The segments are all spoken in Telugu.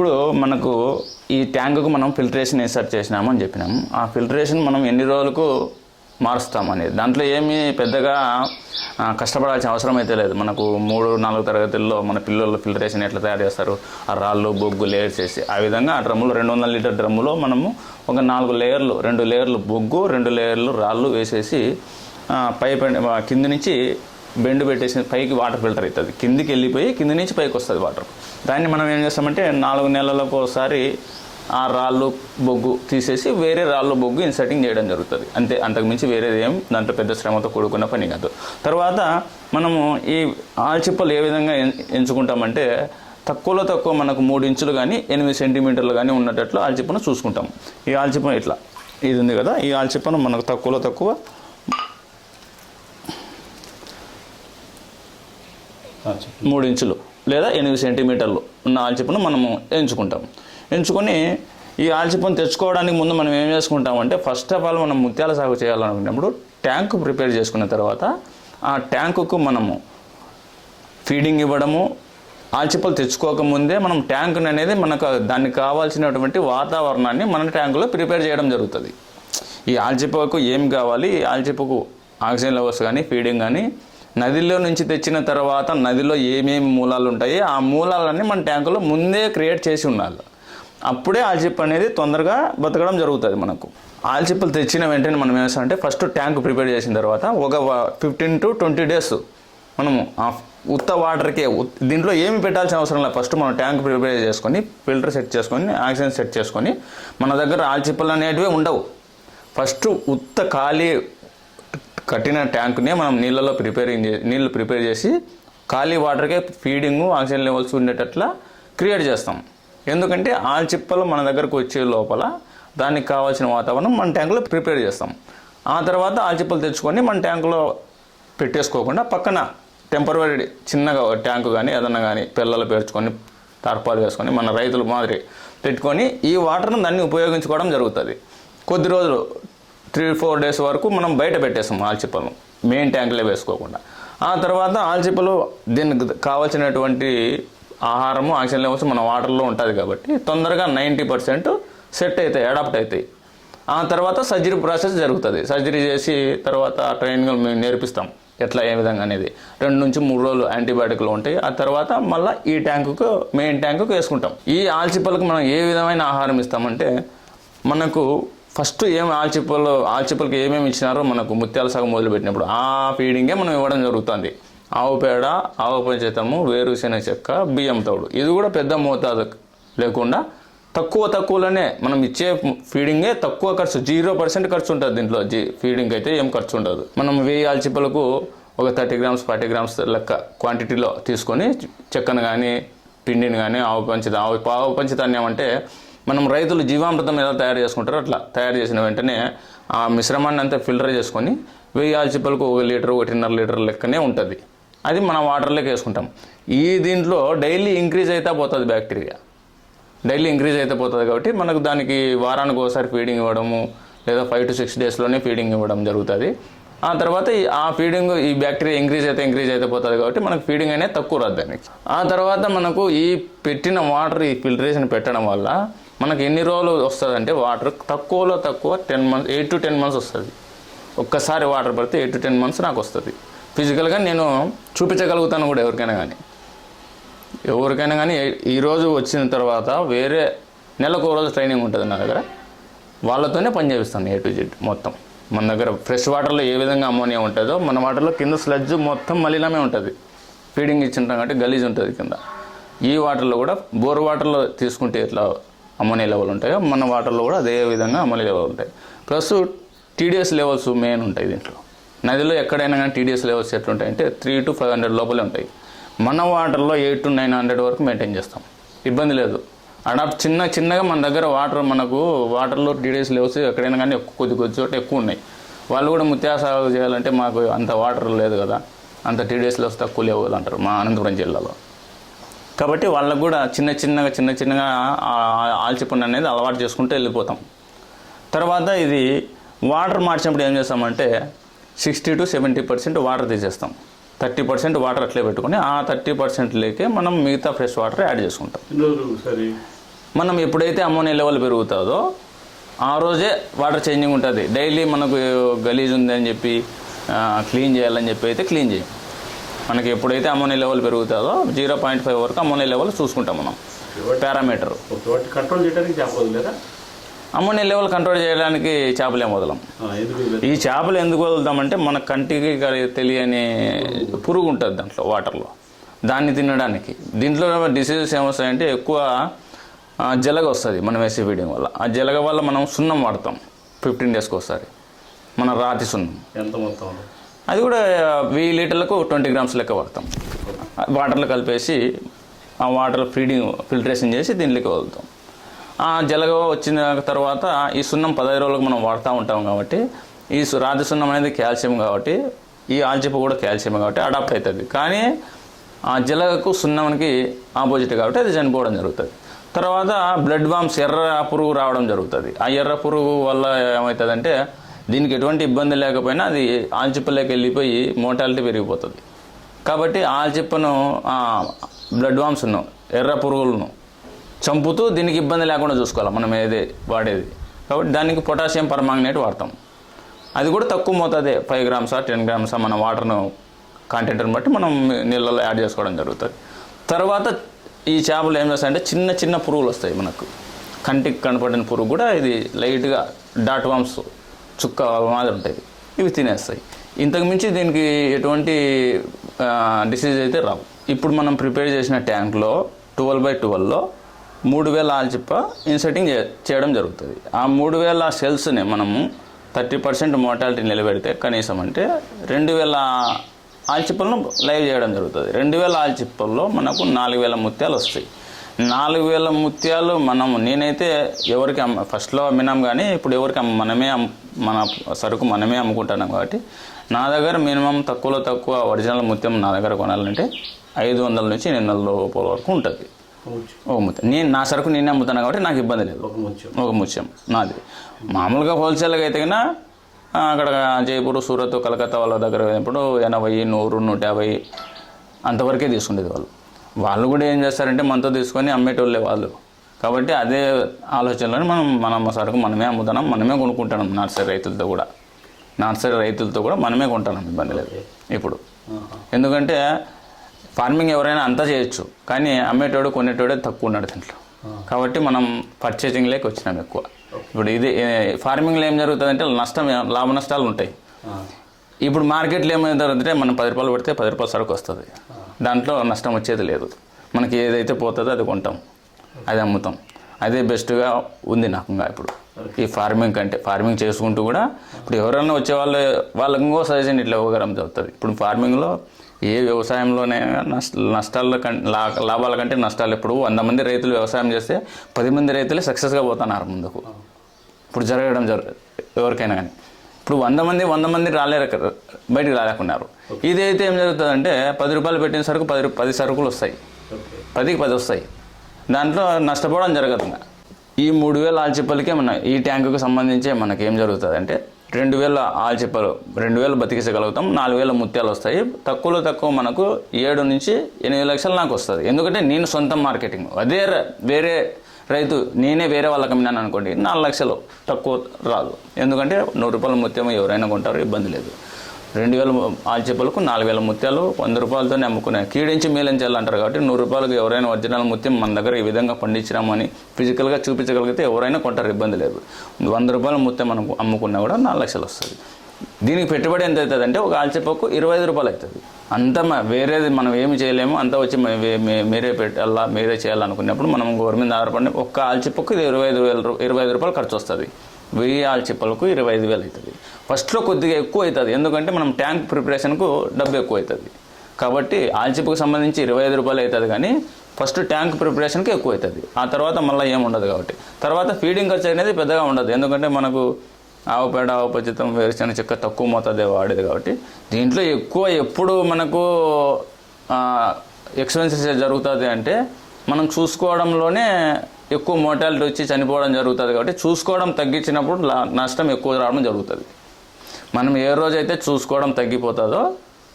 ఇప్పుడు మనకు ఈ ట్యాంకుకు మనం ఫిల్టరేషన్ ఇన్సర్ట్ చేసినామని చెప్పినాము ఆ ఫిల్టరేషన్ మనం ఎన్ని రోజులకు మారుస్తాం అనేది. దాంట్లో ఏమీ పెద్దగా కష్టపడాల్సిన అవసరం అయితే లేదు. మనకు మూడు నాలుగు తరగతుల్లో మన పిల్లలు ఫిల్టరేషన్ ఎట్లా తయారు చేస్తారు? ఆ రాళ్ళు బొగ్గు లేయర్ చేసి ఆ విధంగా ఆ డ్రమ్ములో రెండు వందల లీటర్ డ్రమ్ములో మనము ఒక నాలుగు లేయర్లు రెండు లేయర్లు బొగ్గు రెండు లేయర్లు రాళ్ళు వేసేసి పైప్ కింద కింది నుంచి బెండ్ పెట్టేసి పైకి వాటర్ ఫిల్టర్ అవుతుంది. కిందికి వెళ్ళిపోయి కింది నుంచి పైకి వస్తుంది వాటర్. దాన్ని మనం ఏం చేస్తామంటే నాలుగు నెలలకు ఒకసారి ఆ రాళ్ళు బొగ్గు తీసేసి వేరే రాళ్ళు బొగ్గు ఇన్సర్టింగ్ చేయడం జరుగుతుంది. అంతే అంతకుమించి వేరేది ఏం దాంట్లో పెద్ద శ్రమతో కూడుకున్న పని కాదు. తర్వాత మనము ఈ ఆల్చిప్పలు ఏ విధంగా ఎంచుకుంటామంటే తక్కువలో తక్కువ మనకు మూడు ఇంచులు కానీ ఎనిమిది సెంటీమీటర్లు కానీ ఉన్నట్లు ఆల్చిప్పను చూసుకుంటాం ఈ ఆల్చిప్ప ఇట్లా ఇది ఉంది కదా ఈ ఆల్చిప్పను మనకు తక్కువలో తక్కువ ఆ, చెప్పు. మూడు ఇంచులు లేదా ఎనిమిది సెంటీమీటర్లు ఉన్న ఆల్చిప్పను మనము ఎంచుకుంటాం. ఎంచుకొని ఈ ఆల్చిప్పను తెచ్చుకోవడానికి ముందు మనం ఏం చేసుకుంటామంటే ఫస్ట్ ఆఫ్ ఆల్ మనం ముత్యాల సాగు చేయాలనుకున్నప్పుడు ట్యాంకు ప్రిపేర్ చేసుకున్న తర్వాత ఆ ట్యాంకుకు మనము ఫీడింగ్ ఇవ్వడము ఆల్చిప్పలు తెచ్చుకోకముందే మనం ట్యాంక్ అనేది మనకు దానికి కావాల్సినటువంటి వాతావరణాన్ని మన ట్యాంకులో ప్రిపేర్ చేయడం జరుగుతుంది. ఈ ఆల్చిప్పకు ఏం కావాలి? ఈ ఆల్చిప్పకు ఆక్సిజన్ లెవెల్స్ కానీ ఫీడింగ్ కానీ నదిలో నుంచి తెచ్చిన తర్వాత నదిలో ఏమేమి మూలాలు ఉంటాయి ఆ మూలాలన్నీ మన ట్యాంకులో ముందే క్రియేట్ చేసి ఉండాలి. అప్పుడే ఆల్చిప్ అనేది తొందరగా బతకడం జరుగుతుంది మనకు. ఆల్చిప్పలు తెచ్చిన వెంటనే మనం ఏం ఫస్ట్ ట్యాంక్ ప్రిపేర్ చేసిన తర్వాత ఒక ఫిఫ్టీన్ టు ట్వంటీ డేస్ మనము ఆ ఉత్త వాటర్కే దీంట్లో ఏమి పెట్టాల్సిన అవసరం లేదు. ఫస్ట్ మనం ట్యాంక్ ప్రిపేర్ చేసుకొని ఫిల్టర్ సెట్ చేసుకొని ఆక్సిజన్ సెట్ చేసుకొని మన దగ్గర ఆల్చిప్పలు అనేటివి ఉండవు. ఫస్ట్ ఉత్త ఖాళీ కట్టిన ట్యాంక్నే మనం నీళ్ళలో ప్రిపేరింగ్ చే నీళ్ళు ప్రిపేర్ చేసి ఖాళీ వాటర్కే ఫీడింగ్ ఆక్సిజన్ లెవెల్స్ ఉండేటట్లా క్రియేట్ చేస్తాం. ఎందుకంటే ఆల్చిప్పలు మన దగ్గరకు వచ్చే లోపల దానికి కావాల్సిన వాతావరణం మన ట్యాంకులో ప్రిపేర్ చేస్తాం. ఆ తర్వాత ఆల్చిప్పలు తెచ్చుకొని మన ట్యాంకులో పెట్టేసుకోకుండా పక్కన టెంపరీ చిన్నగా ట్యాంకు కానీ ఏదన్నా కానీ పిల్లలు పేర్చుకొని తార్పాలు వేసుకొని మన రైతుల మాదిరి పెట్టుకొని ఈ వాటర్ను దాన్ని ఉపయోగించుకోవడం జరుగుతుంది. కొద్ది రోజులు త్రీ ఫోర్ డేస్ వరకు మనం బయట పెట్టేస్తాం ఆల్చిప్పలను మెయిన్ ట్యాంకులే వేసుకోకుండా. ఆ తర్వాత ఆల్చిప్పలు దీనికి కావాల్సినటువంటి ఆహారము ఆక్సిజన్ లెవెల్స్ మన వాటర్లో ఉంటుంది కాబట్టి తొందరగా నైంటీ పర్సెంట్ సెట్ అవుతాయి అడాప్ట్ అవుతాయి ఆ తర్వాత సర్జరీ ప్రాసెస్ జరుగుతుంది. సర్జరీ చేసి తర్వాత ట్రైనింగ్ మేము నేర్పిస్తాం ఎట్లా ఏ విధంగా అనేది. రెండు నుంచి మూడు రోజులు యాంటీబయాటిక్లు ఉంటాయి. ఆ తర్వాత మళ్ళీ ఈ ట్యాంకుకు మెయిన్ ట్యాంకుకు వేసుకుంటాం. ఈ ఆల్చిప్పలకు మనం ఏ విధమైన ఆహారం ఇస్తామంటే మనకు ఫస్ట్ ఏం ఆల్చిప్పలు ఆల్చిప్పలకి ఏమేమి ఇచ్చినారో మనకు ముత్యాల సగం మొదలుపెట్టినప్పుడు ఆ ఫీడింగే మనం ఇవ్వడం జరుగుతుంది. ఆవు పేడ ఆవు పంచతము వేరుశెనగ చెక్క బియ్యం తౌడు. ఇది కూడా పెద్ద మోతాదు లేకుండా తక్కువ తక్కువలోనే మనం ఇచ్చే ఫీడింగే తక్కువ ఖర్చు జీరో పర్సెంట్ ఖర్చు ఉంటుంది దీంట్లో. జీ ఫీడింగ్ అయితే ఏం ఖర్చు ఉండదు. మనం వెయ్యి ఆల్చిప్పలకు ఒక థర్టీ గ్రామ్స్ ఫార్టీ గ్రామ్స్ లెక్క క్వాంటిటీలో తీసుకొని చెక్కను కానీ పిండిని కానీ ఆవు పంచిత ఆవు ఆవు పంచదాన్యం అంటే మనం రైతులు జీవామృతం ఎలా తయారు చేసుకుంటారో అట్లా తయారు చేసిన వెంటనే ఆ మిశ్రమాన్ని అంతా ఫిల్టర్ చేసుకొని వెయ్యి ఆల్చిప్పలకు ఒక లీటర్ ఒకటిన్నర లీటర్ లెక్కనే ఉంటుంది. అది మనం వాటర్లోకి వేసుకుంటాం. ఈ దీంట్లో డైలీ ఇంక్రీజ్ అయితే పోతుంది బ్యాక్టీరియా. డైలీ ఇంక్రీజ్ అయితే పోతుంది కాబట్టి మనకు దానికి వారానికి ఒకసారి ఫీడింగ్ ఇవ్వడము లేదా ఫైవ్ టు సిక్స్ డేస్లోనే ఫీడింగ్ ఇవ్వడం జరుగుతుంది. ఆ తర్వాత ఈ- ఆ ఫీడింగ్ ఈ బ్యాక్టీరియా ఇంక్రీజ్ అయితే ఇంక్రీజ్ అయితే పోతుంది కాబట్టి మనకు ఫీడింగ్ అనేది తక్కువ రాదు దానికి. ఆ తర్వాత మనకు ఈ పెట్టిన వాటర్ ఈ ఫిల్టరేషన్ పెట్టడం వల్ల మనకు ఎన్ని రోజులు వస్తుంది అంటే వాటర్ తక్కువలో తక్కువ ten months eight to ten months వస్తుంది. ఒక్కసారి వాటర్ పడితే ఎయిట్ టు టెన్ మంత్స్ నాకు వస్తుంది. ఫిజికల్గా నేను చూపించగలుగుతాను కూడా ఎవరికైనా కానీ ఎవరికైనా కానీ ఈరోజు వచ్చిన తర్వాత వేరే నెలకు ఒక రోజు ట్రైనింగ్ ఉంటుంది నా దగ్గర. వాళ్ళతోనే పని చేపిస్తాను ఏ టు జెడ్ మొత్తం. మన దగ్గర ఫ్రెష్ వాటర్లో ఏ విధంగా అమ్మోనియా ఉంటుందో మన వాటర్లో కింద స్లడ్జ్ మొత్తం మలినమే ఉంటుంది. ఫీడింగ్ ఇచ్చింటాం కాబట్టి గలీజ్ ఉంటుంది కింద. ఈ వాటర్లో కూడా బోర్ వాటర్లో తీసుకుంటే ఇట్లా అమోనియా లెవెల్ ఉంటాయో. మన వాటర్లో కూడా అదే విధంగా అమోనియా లెవెల్ ఉంటాయి. ప్లస్ టీడీఎస్ లెవెల్స్ మెయిన్ ఉంటాయి దీంట్లో. నదిలో ఎక్కడైనా కానీ టీడీఎస్ లెవెల్స్ ఎట్లుంటాయంటే త్రీ టు ఫైవ్ హండ్రెడ్ లోపలే ఉంటాయి. మన వాటర్లో ఎయిట్ టు నైన్ హండ్రెడ్ వరకు మెయింటైన్ చేస్తాం. ఇబ్బంది లేదు. అడాప్ట్ చిన్న చిన్నగా మన దగ్గర వాటర్ మనకు వాటర్లో టీడీఎస్ లెవెల్స్ ఎక్కడైనా కానీ ఎక్కువ కొద్ది కొద్ది చోట ఎక్కువ ఉన్నాయి. వాళ్ళు కూడా ముత్యాల సాగు చేయాలంటే మాకు అంత వాటర్ లేదు కదా. అంత టీడీఎస్ లెవెల్స్ తక్కువ లేవు కదా అంటారు మా అనంతపురం జిల్లాలో. కాబట్టి వాళ్ళకు కూడా చిన్న చిన్నగా చిన్న చిన్నగా ఆ- ఆల్చిప్పని అనేది అలవాటు చేసుకుంటూ వెళ్ళిపోతాం. తర్వాత ఇది వాటర్ మార్చినప్పుడు ఏం చేస్తామంటే sixty to seventy percent water తీసేస్తాం. థర్టీ పర్సెంట్ వాటర్ అట్లే పెట్టుకొని ఆ థర్టీ పర్సెంట్లోకే మనం మిగతా ఫ్రెష్ వాటర్ యాడ్ చేసుకుంటాం. మనం ఎప్పుడైతే అమోనియా లెవెల్ పెరుగుతుందో ఆ రోజే వాటర్ చేంజింగ్ ఉంటుంది. డైలీ మనకు గలీజ్ ఉంది అని చెప్పి క్లీన్ చేయాలని చెప్పి అయితే క్లీన్ చేయం. మనకి ఎప్పుడైతే అమోనియా లెవెల్ పెరుగుతుందో జీరో పాయింట్ ఫైవ్ వరకు అమోనియా లెవెల్ చూసుకుంటాం మనం. పారామీటర్. కంట్రోల్ చేయడానికి లేదా అమోనియా లెవెల్ కంట్రోల్ చేయడానికి చేపలు ఏం వదలం? ఈ చేపలు ఎందుకు వదులుతామంటే మన కంటికి తెలియని పురుగు ఉంటుంది దాంట్లో వాటర్లో. దాన్ని తినడానికి. దీంట్లో డిసీజెస్ ఏమొస్తాయంటే ఎక్కువ జలగ వస్తుంది మనం వేసే ఫీడింగ్ వల్ల. ఆ జలగ వల్ల మనం సున్నం వాడతాం. ఫిఫ్టీన్ డేస్కి ఒకసారి. మన రాతి సున్నం. ఎంత మొత్తం? అది కూడా వెయ్యి లీటర్లకు ట్వంటీ గ్రామ్స్ లెక్క వాడతాం. వాటర్లో కలిపేసి ఆ వాటర్ ఫీడింగ్ ఫిల్టరేషన్ చేసి దీనిలోకి వదులుతాం. ఆ జలగ వచ్చిన తర్వాత ఈ సున్నం పదహైదు రోజులకు మనం వాడుతూ ఉంటాం కాబట్టి ఈ సు- రాతి సున్నం అనేది కాల్షియం కాబట్టి ఈ ఆల్చిప్ప కూడా కాల్షియం కాబట్టి అడాప్ట్ అవుతుంది. కానీ ఆ జలగకు సున్నంకి ఆపోజిట్ కాబట్టి అది చనిపోవడం జరుగుతుంది. తర్వాత బ్లడ్ వామ్స్ ఎర్ర పురుగు రావడం జరుగుతుంది. ఆ ఎర్ర పురుగు వల్ల ఏమవుతుందంటే దీనికి ఎటువంటి ఇబ్బంది లేకపోయినా అది ఆల్చిప్పలోకి వెళ్ళిపోయి మోటాలిటీ పెరిగిపోతుంది. కాబట్టి ఆల్చిప్పను బ్లడ్ వామ్స్ను ఎర్ర పురుగులను చంపుతూ దీనికి ఇబ్బంది లేకుండా చూసుకోవాలి మనం ఏది వాడేది. కాబట్టి దానికి పొటాషియం పర్మాంగనేట్ వాడతాం. అది కూడా తక్కువ మోతాదే ఫైవ్ గ్రామ్సా టెన్ గ్రామ్సా మన వాటర్ను కాంటెంట్ని బట్టి మనం నీళ్ళలో యాడ్ చేసుకోవడం జరుగుతుంది. తర్వాత ఈ చేపలు ఏం చేస్తాయంటే చిన్న చిన్న పురుగులు వస్తాయి మనకు. కంటికి కనపడిన పురుగు కూడా ఇది లైట్గా డాట్ వామ్స్ చుక్క మాదిరి ఉంటుంది ఇవి తినేస్తాయి. ఇంతకు మించి దీనికి ఎటువంటి డిసీజ్ అయితే రావు. ఇప్పుడు మనం ప్రిపేర్ చేసిన ట్యాంక్లో ట్వెల్వ్ బై ట్వెల్వ్లో మూడు వేల ఆల్చిప్ప ఇన్సెటింగ్ చేయడం జరుగుతుంది. ఆ మూడు వేల సెల్స్ని మనము థర్టీ పర్సెంట్ మోటాలిటీ నిలబెడితే కనీసం అంటే రెండు వేల ఆల్చిప్పలను లైవ్ చేయడం జరుగుతుంది. రెండు వేల ఆల్చిప్పల్లో మనకు నాలుగు వేల ముత్యాలు వస్తాయి. నాలుగు వేల ముత్యాలు మనం నేనైతే ఎవరికి అమ్మ ఫస్ట్లో అమ్మినాం కానీ ఇప్పుడు ఎవరికి అమ్మ మనమే మన సరుకు మనమే అమ్ముకుంటున్నాం కాబట్టి నా దగ్గర మినిమం తక్కువలో తక్కువ ఒరిజినల్ ముత్యం నా దగ్గర కొనాలంటే ఐదు వందల నుంచి ఎనిమిది వందల రూపాయల వరకు ఉంటుంది. ఒక ముత్యం. నేను నా సరుకు నేనే అమ్ముతాను కాబట్టి నాకు ఇబ్బంది లేదు. ఒక ముత్యం. నాది. మామూలుగా హోల్సేల్గా అయితే కన్నా అక్కడ జైపూర్ సూరత్ కలకత్తా వాళ్ళ దగ్గర పోయినప్పుడు ఎనభై నూరు నూట యాభై అంతవరకే తీసుకునేది వాళ్ళు. వాళ్ళు కూడా ఏం చేస్తారంటే మనతో తీసుకొని అమ్మేటోళ్ళే వాళ్ళు. కాబట్టి అదే ఆలోచనలో మనం మన సరుకు మనమే అమ్ముతున్నాం మనమే కొనుక్కుంటున్నాం నర్సరీ రైతులతో కూడా. నర్సరీ రైతులతో కూడా మనమే కొంటున్నాం ఇబ్బంది లేదు ఇప్పుడు. ఎందుకంటే ఫార్మింగ్ ఎవరైనా అంతా చేయొచ్చు కానీ అమ్మేటోడు కొనేటోడే తక్కువ ఉన్నాడు దీంట్లో. కాబట్టి మనం పర్చేసింగ్లోకి వచ్చినాం ఎక్కువ. ఇప్పుడు ఇది ఫార్మింగ్లో ఏం జరుగుతుందంటే నష్టం లాభ నష్టాలు ఉంటాయి ఇప్పుడు మార్కెట్లో ఏమవుతుందంటే మనం పది రూపాయలు పెడితే పది రూపాయల సరుకు వస్తుంది. దాంట్లో నష్టం వచ్చేది లేదు. మనకి ఏదైతే పోతుందో అది కొంటాం. అది అమ్ముతాం. అదే బెస్ట్గా ఉంది నాకు ఇంకా ఇప్పుడు. ఈ ఫార్మింగ్ కంటే ఫార్మింగ్ చేసుకుంటూ కూడా ఇప్పుడు ఎవరైనా వచ్చే వాళ్ళు వాళ్ళకి ఇంకో సజెషన్ ఇట్లా ఇవ్వగలం జరుగుతుంది ఇప్పుడు ఫార్మింగ్లో ఏ వ్యవసాయంలోనే నష్ట నష్టాల కంటే లాభాల కంటే నష్టాలు ఇప్పుడు వంద మంది రైతులు వ్యవసాయం చేస్తే పది మంది రైతులే సక్సెస్గా పోతున్నారు ముందుకు. ఇప్పుడు జరగడం జరు ఎవరికైనా కానీ. ఇప్పుడు వంద మంది వంద మంది రాలేరు బయటికి రాలేకున్నారు. ఇదైతే ఏం జరుగుతుందంటే పది రూపాయలు పెట్టిన సరుకు పది పది సరుకులు వస్తాయి. పదికి పది వస్తాయి. దాంట్లో నష్టపోవడం జరగదు. ఈ మూడు వేల ఆల్చిప్పలకే మన ఈ ట్యాంకుకు సంబంధించి మనకి ఏం జరుగుతుంది అంటే రెండు వేల ఆల్చిప్పలు రెండు వేలు బతికించగలుగుతాం నాలుగు వేల ముత్యాలు వస్తాయి. తక్కువలో తక్కువ మనకు ఏడు నుంచి ఎనిమిది లక్షలు నాకు వస్తుంది. ఎందుకంటే నేను సొంతం మార్కెటింగ్. అదే వేరే రైతు నేనే వేరే వాళ్ళకి అమ్మినాను అనుకోండి నాలుగు లక్షలు తక్కువ రాదు. ఎందుకంటే నూరు రూపాయల ముత్యం ఎవరైనా కొంటారు ఇబ్బంది లేదు. రెండు వేల ఆల్చేపలకు నాలుగు వేల ముత్యాలు వంద రూపాయలతోనే అమ్ముకునే కీడించి మేలించాలి అంటారు కాబట్టి నూరు రూపాయలకు ఎవరైనా ఒరిజినల్ ముత్యం మన దగ్గర ఈ విధంగా పండించినామని ఫిజికల్గా చూపించగలిగితే ఎవరైనా కొంటారు ఇబ్బంది లేదు. వంద రూపాయల ముత్యం మనం అమ్ముకున్నా కూడా నాలుగు లక్షలు వస్తుంది. దీనికి పెట్టుబడి ఎంత అవుతుంది అంటే ఒక ఆల్చిపోకు ఇరవై ఐదు రూపాయలు అవుతుంది. అంత వేరేది మనం ఏమి చేయలేము. అంతా వచ్చి మీరే పెట్టాలా మీరే చేయాలనుకున్నప్పుడు మనం గవర్నమెంట్ ఆధారపడి ఒక్క ఆల్చిప్పకు ఇది ఇరవై ఐదు వేల ఇరవై ఐదు రూపాయలు ఖర్చు వస్తుంది. వెయ్యి ఆల్చిప్పలకు ఇరవై ఐదు వేలు అవుతుంది. ఫస్ట్లో కొద్దిగా ఎక్కువ అవుతుంది. ఎందుకంటే మనం ట్యాంక్ ప్రిపరేషన్కు డబ్బు ఎక్కువ అవుతుంది. కాబట్టి ఆల్చిప్పకు సంబంధించి ఇరవై ఐదు రూపాయలు అవుతుంది కానీ ఫస్ట్ ట్యాంక్ ప్రిపరేషన్కి ఎక్కువ అవుతుంది. ఆ తర్వాత మళ్ళీ ఏమి ఉండదు కాబట్టి. తర్వాత ఫీడింగ్ ఖర్చు అనేది పెద్దగా ఉండదు. ఎందుకంటే మనకు ఆవు పేడ ఆవు పచ్చితం వేరుశనగ చెక్క తక్కువ మోతాదే వాడేది కాబట్టి దీంట్లో ఎక్కువ ఎప్పుడు మనకు ఎక్స్పెన్సెస్ జరుగుతుంది అంటే మనం చూసుకోవడంలోనే ఎక్కువ మోటాలిటీ వచ్చి చనిపోవడం జరుగుతుంది కాబట్టి చూసుకోవడం తగ్గించినప్పుడు నష్టం ఎక్కువ రావడం జరుగుతుంది. మనం ఏ రోజైతే చూసుకోవడం తగ్గిపోతుందో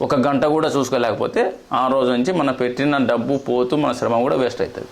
ఒక గంట కూడా చూసుకోలేకపోతే ఆ రోజు నుంచి మన పెట్టిన డబ్బు పోతూ మన శ్రమ కూడా వేస్ట్ అవుతుంది.